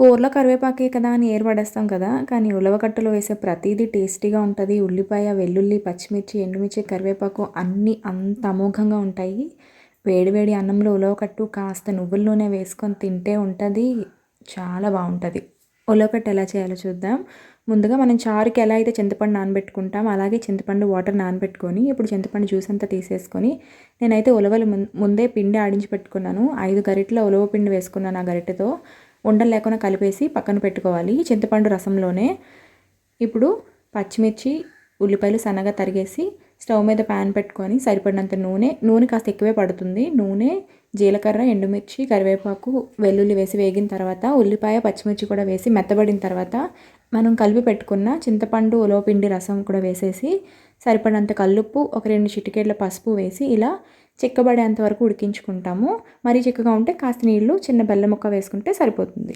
కూరలో కరివేపాకే కదా అని ఏర్పడేస్తాం కదా కానీ ఉలవకట్టలో వేసే ప్రతిదీ టేస్టీగా ఉంటుంది. ఉల్లిపాయ వెల్లుల్లి పచ్చిమిర్చి ఎండుమిర్చి కరివేపాకు అన్నీ అంత అమోఘంగా ఉంటాయి. వేడివేడి అన్నంలో ఉలవకట్టు కాస్త నువ్వుల నూనె వేసుకొని తింటే ఉంటుంది చాలా బాగుంటుంది. ఉలవకట్టు ఎలా చేయాలో చూద్దాం. ముందుగా మనం చారుకి ఎలా అయితే చింతపండు నానబెట్టుకుంటాం అలాగే చింతపండు వాటర్ నానబెట్టుకొని ఇప్పుడు చింతపండు జ్యూస్ అంతా తీసేసుకొని నేనైతే ఉలవలు ముందే పిండి ఆడించి పెట్టుకున్నాను. ఐదు గరిటెల ఉలవ పిండి వేసుకున్నాను ఆ గరిటెతో. ఉండలు లేకుండా కలిపేసి పక్కన పెట్టుకోవాలి. చింతపండు రసంలోనే ఇప్పుడు పచ్చిమిర్చి ఉల్లిపాయలు సన్నగా తరిగేసి స్టవ్ మీద ప్యాన్ పెట్టుకొని సరిపడినంత నూనె నూనె కాస్త ఎక్కువే పడుతుంది. నూనె జీలకర్ర ఎండుమిర్చి కరివేపాకు వెల్లుల్లి వేసి వేగిన తర్వాత ఉల్లిపాయ పచ్చిమిర్చి కూడా వేసి మెత్తబడిన తర్వాత మనం కలిపి పెట్టుకున్న చింతపండు ఉలవపిండి రసం కూడా వేసేసి సరిపడినంత కల్లుప్పు ఒక రెండు చిటికేళ్ళ పసుపు వేసి ఇలా చిక్కబడేంత వరకు ఉడికించుకుంటాము. మరీ చిక్కగా ఉంటే కాస్త నీళ్ళు చిన్న బెల్లం ముక్క వేసుకుంటే సరిపోతుంది.